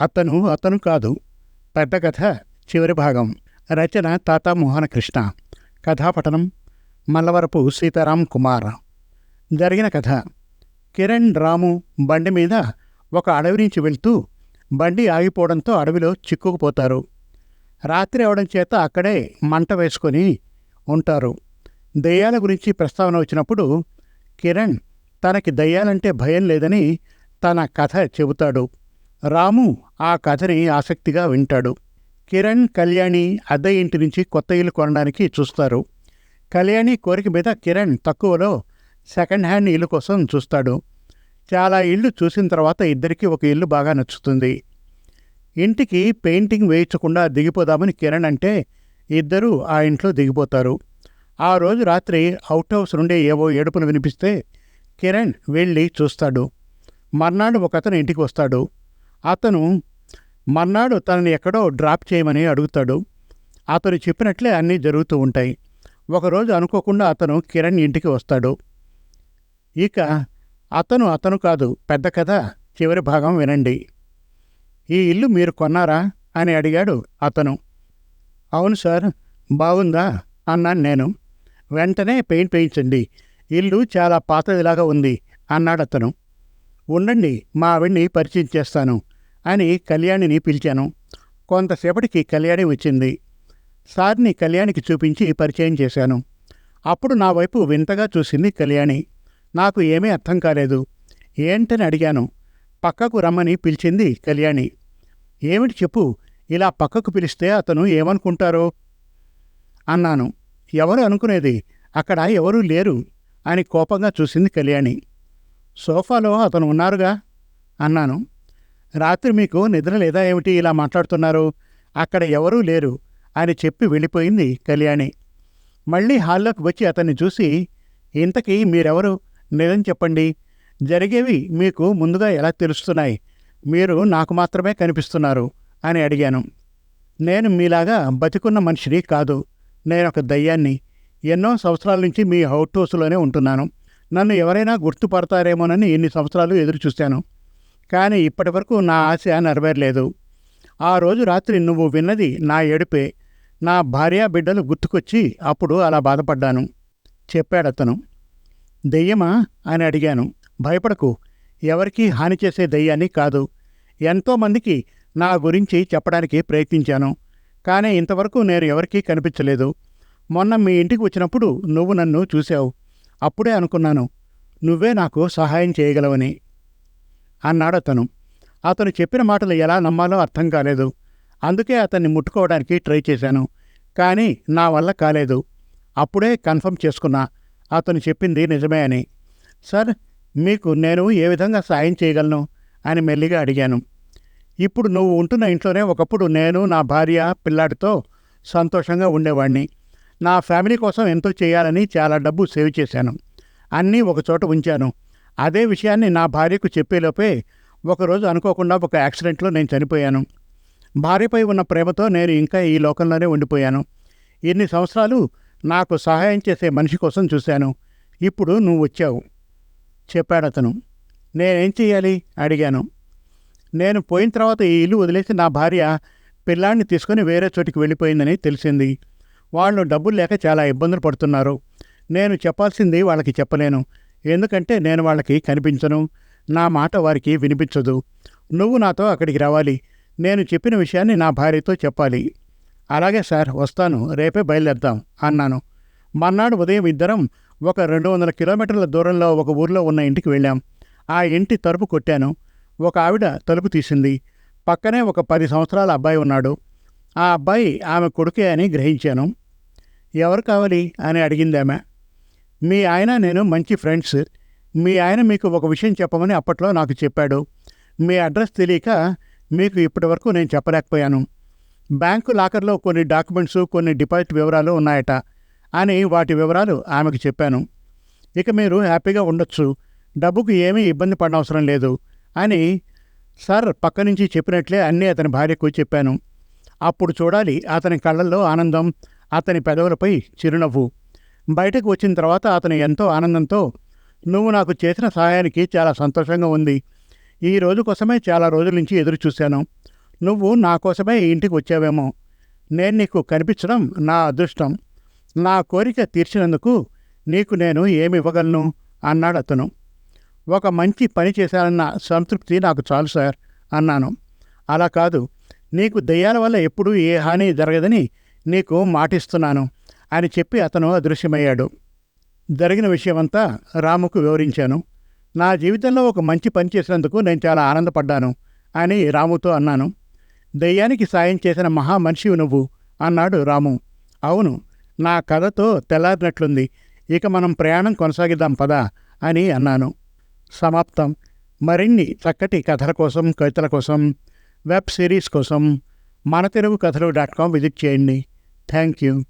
అతను అతను కాదు. పెద్ద కథ చివరి భాగం. రచన తాత మోహనకృష్ణ. కథాపఠనం మల్లవరపు సీతారాం కుమార్. జరిగిన కథ. కిరణ్ రాము బండి మీద ఒక అడవి నుంచి వెళ్తూ బండి ఆగిపోవడంతో అడవిలో చిక్కుకుపోతారు. రాత్రి అవడం చేత అక్కడే మంట వేసుకొని ఉంటారు. దయ్యాల గురించి ప్రస్తావన వచ్చినప్పుడు కిరణ్ తనకి దయ్యాలంటే భయం లేదని తన కథ చెబుతాడు. రాము ఆ కథని ఆసక్తిగా వింటాడు. కిరణ్ కళ్యాణి అద్దె ఇంటి నుంచి కొత్త ఇల్లు కొనడానికి చూస్తారు. కళ్యాణి కోరిక మీద కిరణ్ తక్కువలో సెకండ్ హ్యాండ్ ఇల్లు కోసం చూస్తాడు. చాలా ఇల్లు చూసిన తర్వాత ఇద్దరికీ ఒక ఇల్లు బాగా నచ్చుతుంది. ఇంటికి పెయింటింగ్ వేయించకుండా దిగిపోదామని కిరణ్ అంటే ఇద్దరూ ఆ ఇంట్లో దిగిపోతారు. ఆ రోజు రాత్రి అవుట్ హౌస్ నుండి ఏవో ఏడుపులు వినిపిస్తే కిరణ్ వెళ్ళి చూస్తాడు. మర్నాడు ఒక అతను ఇంటికి వస్తాడు. అతను మర్నాడు తనని ఎక్కడో డ్రాప్ చేయమని అడుగుతాడు. అతను చెప్పినట్లే అన్నీ జరుగుతూ ఉంటాయి. ఒకరోజు అనుకోకుండా అతను కిరణ్ ఇంటికి వస్తాడు. ఇక అతను అతను కాదు పెద్ద కథ చివరి భాగం వినండి. ఈ ఇల్లు మీరు కొన్నారా? అని అడిగాడు అతను. అవును సార్ బాగుందా? అన్నాను నేను. వెంటనే పెయింట్ వేయించండి. ఇల్లు చాలా పాతదిలాగా ఉంది అన్నాడు అతను ఉండండి మా ఆవిడ్ని పరిచయం చేస్తాను. అని కళ్యాణిని పిలిచాను. కొంతసేపటికి కళ్యాణి వచ్చింది. సార్ని కళ్యాణికి చూపించి పరిచయం చేశాను. అప్పుడు నా వైపు వింతగా చూసింది కళ్యాణి. నాకు ఏమీ అర్థం కాలేదు. ఏంటని అడిగాను. పక్కకు రమ్మని పిలిచింది కళ్యాణి. ఏమిటి చెప్పు? ఇలా పక్కకు పిలిస్తే అతను ఏమనుకుంటారో? అన్నాను. ఎవరు అనుకునేది? అక్కడ ఎవరూ లేరు అని కోపంగా చూసింది కళ్యాణి. సోఫాలో అతను ఉన్నారుగా? అన్నాను. రాత్రి మీకు నిద్ర లేదా ఏమిటి? ఇలా మాట్లాడుతున్నారు. అక్కడ ఎవరూ లేరు. అని చెప్పి వెళ్ళిపోయింది కళ్యాణి. మళ్ళీ హాల్లోకి వచ్చి అతన్ని చూసి ఇంతకీ మీరెవరు? నిజం చెప్పండి. జరిగేవి మీకు ముందుగా ఎలా తెలుస్తున్నాయి? మీరు నాకు మాత్రమే కనిపిస్తున్నారు అని అడిగాను. నేను మీలాగా బతికున్న మనిషిని కాదు. నేను ఒక దయ్యాన్ని. ఎన్నో సంవత్సరాల నుంచి మీ హౌట్ హౌస్లోనే ఉంటున్నాను. నన్ను ఎవరైనా గుర్తుపడతారేమోనని ఎన్ని సంవత్సరాలు ఎదురు చూశాను కానీ ఇప్పటివరకు నా ఆశ నెరవేరలేదు. ఆ రోజు రాత్రి నువ్వు విన్నది నా ఏడుపే. నా భార్య బిడ్డలు గుర్తుకొచ్చి అప్పుడు అలా బాధపడ్డాను. చెప్పాడతను. దెయ్యమా? అని అడిగాను. భయపడకు. ఎవరికీ హాని చేసే దయ్యాన్ని కాదు. ఎంతోమందికి నా గురించి చెప్పడానికి ప్రయత్నించాను. కానీ ఇంతవరకు నేను ఎవరికీ కనిపించలేదు. మొన్న మీ ఇంటికి వచ్చినప్పుడు నువ్వు నన్ను చూశావు. అప్పుడే అనుకున్నాను. నువ్వే నాకు సహాయం చేయగలవని. అన్నాడు అతను అతను చెప్పిన మాటలు ఎలా నమ్మాలో అర్థం కాలేదు. అందుకే అతన్ని ముట్టుకోవడానికి ట్రై చేశాను. కానీ నా వల్ల కాలేదు. అప్పుడే కన్ఫర్మ్ చేసుకున్నా. అతను చెప్పింది నిజమే అని. సార్ మీకు నేను ఏ విధంగా సాయం చేయగలను? అని మెల్లిగా అడిగాను. ఇప్పుడు నువ్వు ఉంటున్న ఇంట్లోనే ఒకప్పుడు నేను నా భార్య పిల్లాడితో సంతోషంగా ఉండేవాడిని నా ఫ్యామిలీ కోసం ఎంతో చేయాలని చాలా డబ్బు సేవ్ చేశాను. అన్నీ ఒకచోట ఉంచాను. అదే విషయాన్ని నా భార్యకు చెప్పేలోపే ఒకరోజు అనుకోకుండా ఒక యాక్సిడెంట్లో నేను చనిపోయాను. భార్యపై ఉన్న ప్రేమతో నేను ఇంకా ఈ లోకంలోనే ఉండిపోయాను. ఇన్ని సంవత్సరాలు నాకు సహాయం చేసే మనిషి కోసం చూశాను. ఇప్పుడు నువ్వు వచ్చావు. చెప్పాడు అతను. నేనేం చెయ్యాలి? అడిగాను. నేను పోయిన తర్వాత ఈ ఇల్లు వదిలేసి నా భార్య పిల్లాడిని తీసుకొని వేరే చోటికి వెళ్ళిపోయిందని తెలిసింది. వాళ్ళు డబ్బులు లేక చాలా ఇబ్బందులు పడుతున్నారు. నేను చెప్పాల్సింది వాళ్ళకి చెప్పలేను. ఎందుకంటే నేను వాళ్ళకి కనిపించను. నా మాట వారికి వినిపించదు. నువ్వు నాతో అక్కడికి రావాలి. నేను చెప్పిన విషయాన్ని నా భార్యతో చెప్పాలి. అలాగే సార్ వస్తాను. రేపే బయలుదేరుతాం అన్నాను. మర్నాడు ఉదయం ఇద్దరం ఒక రెండు వందల కిలోమీటర్ల దూరంలో ఒక ఊర్లో ఉన్న ఇంటికి వెళ్ళాం. ఆ ఇంటి తలుపు కొట్టాను. ఒక ఆవిడ తలుపు తీసింది. పక్కనే ఒక పది సంవత్సరాల అబ్బాయి ఉన్నాడు. ఆ అబ్బాయి ఆమె కొడుకే అని గ్రహించాను. ఎవరు కావాలి? అని అడిగింది ఆమె. మీ ఆయన నేను మంచి ఫ్రెండ్స్ మీ ఆయన మీకు ఒక విషయం చెప్పమని అప్పట్లో నాకు చెప్పాడు. మీ అడ్రస్ తెలియక మీకు ఇప్పటివరకు నేను చెప్పలేకపోయాను. బ్యాంకు లాకర్లో కొన్ని డాక్యుమెంట్స్ కొన్ని డిపాజిట్ వివరాలు ఉన్నాయట అని వాటి వివరాలు ఆమెకు చెప్పాను. ఇక మీరు హ్యాపీగా ఉండొచ్చు. డబ్బుకు ఏమీ ఇబ్బంది పడనవసరం లేదు అని సార్ పక్క నుంచి చెప్పినట్లే అన్నీ అతని భార్యకు చెప్పాను. అప్పుడు చూడాలి అతని కళ్ళల్లో ఆనందం అతని పెదవులపై చిరునవ్వు. బయటకు వచ్చిన తర్వాత అతను ఎంతో ఆనందంతో నువ్వు నాకు చేసిన సహాయానికి చాలా సంతోషంగా ఉంది. ఈ రోజు కోసమే చాలా రోజుల నుంచి ఎదురు చూశాను. నువ్వు నా కోసమే ఇంటికి వచ్చావేమో. నేను నీకు కనిపించడం నా అదృష్టం. నా కోరిక తీర్చినందుకు నీకు నేను ఏమి ఇవ్వగలను? అన్నాడు అతను. ఒక మంచి పని చేశానన్న సంతృప్తి నాకు చాలు సార్ అన్నాను. అలా కాదు. నీకు దయ్యాల వల్ల ఎప్పుడూ ఏ హాని జరగదని నీకు మాటిస్తున్నాను. అని చెప్పి అతను అదృశ్యమయ్యాడు. జరిగిన విషయమంతా రాముకు వివరించాను. నా జీవితంలో ఒక మంచి పని చేసినందుకు నేను చాలా ఆనందపడ్డాను అని రాముతో అన్నాను. దయ్యానికి సాయం చేసిన మహా మనిషివి నువ్వు అన్నాడు రాము. అవును నా కథతో తెల్లారినట్లుంది. ఇక మనం ప్రయాణం కొనసాగిద్దాం పదా అని అన్నాను. సమాప్తం. మరిన్ని చక్కటి కథల కోసం కవితల కోసం వెబ్ సిరీస్ కోసం మన Telugu Kathalu dot com visit చేయండి. Thank you.